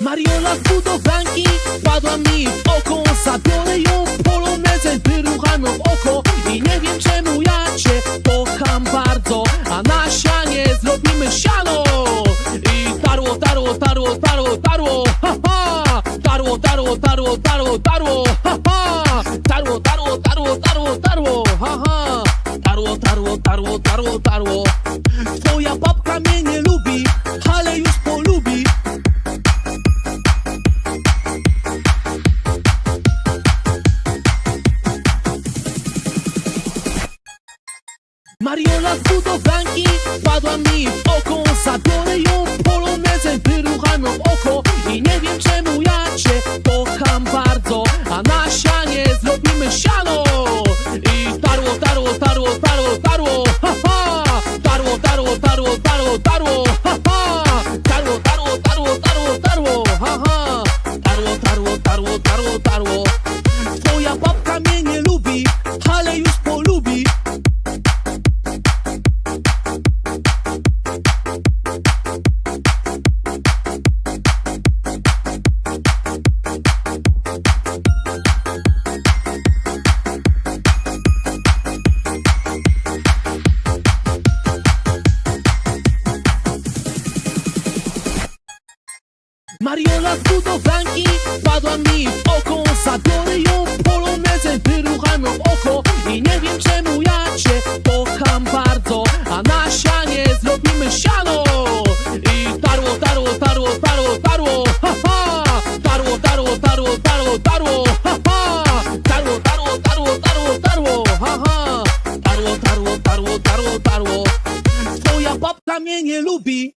Mariola z budowlanki padła mi w oko. Zabiorę ją polonezem wyruchaną w oko. I nie wiem czemu ja cię kocham bardzo. A na sianie zrobimy siano. I tarło, tarło, tarło, tarło, tarło. Ha, ha! Tarło, tarło, tarło, tarło, tarło. Ha, ha! Tarło, tarło, tarło, tarło, tarło. Ha, ha! Tarło, tarło, tarło, tarło, tarło. Twoja babka mnie nie lubi Mariola z budowlanki padła mi w oko. Zabiorę ją polonezem wyruchaną oko. I nie wiem czemu ja cię kocham bardzo A na Mariola z budowlanki padła mi w oko. Zabiorę ją polonezem wyruchaną oko. I nie wiem czemu ja cię kocham bardzo. A na sianie zrobimy siano. I tarło, tarło, tarło, tarło, tarło. Ha, ha! Tarło, tarło, tarło, tarło, tarło. Ha, ha! Tarło, tarło, tarło, tarło, tarło. Ha, ha! Tarło, tarło, tarło, tarło, tarło. Twoja babka mnie nie lubi